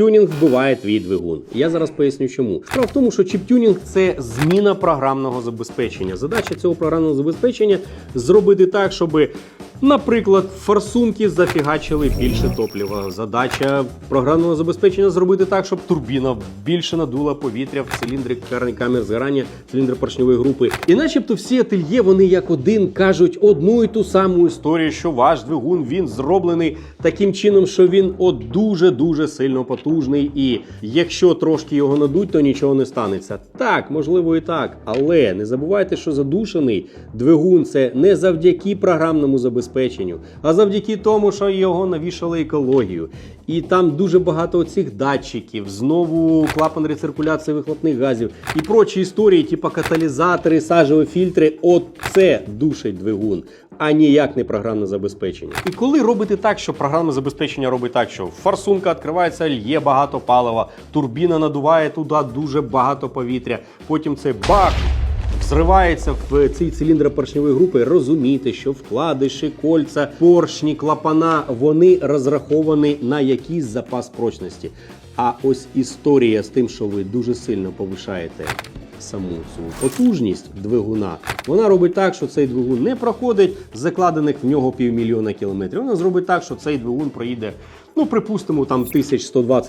Чіптюнінг вбиває твій двигун. Я зараз поясню, чому. Справа в тому, що чіптюнінг це зміна програмного забезпечення. Задача цього програмного забезпечення зробити так, щоб. Наприклад, форсунки зафігачили більше топлива. Задача програмного забезпечення зробити так, щоб турбіна більше надула повітря в циліндрі кар- камер згорання, циліндри поршньової групи. І начебто всі ательє вони як один кажуть одну і ту саму історію, що ваш двигун він зроблений таким чином, що він от дуже дуже сильно потужний. І якщо трошки його надуть, то нічого не станеться. Так, можливо, і так, але не забувайте, що задушений двигун це не завдяки програмному забезпеченню, а завдяки тому, що його навішали екологію. І там дуже багато цих датчиків, знову клапан рециркуляції вихлопних газів і прочі історії, типу каталізатори, сажеві фільтри. От це душить двигун. А ніяк не програмне забезпечення. І коли робити так, що програмне забезпечення робить так, що форсунка відкривається, лє багато палива, турбіна надуває туди дуже багато повітря, потім це бах, Зривається в цей циліндр поршньової групи, розумійте, що вкладиші, кольця, поршні, клапана вони розраховані на якийсь запас прочності. А ось історія з тим, що ви дуже сильно повишаєте саму цю потужність двигуна, вона робить так, що цей двигун не проходить закладених в нього півмільйона кілометрів. Вона зробить так, що цей двигун проїде, ну припустимо, там 1120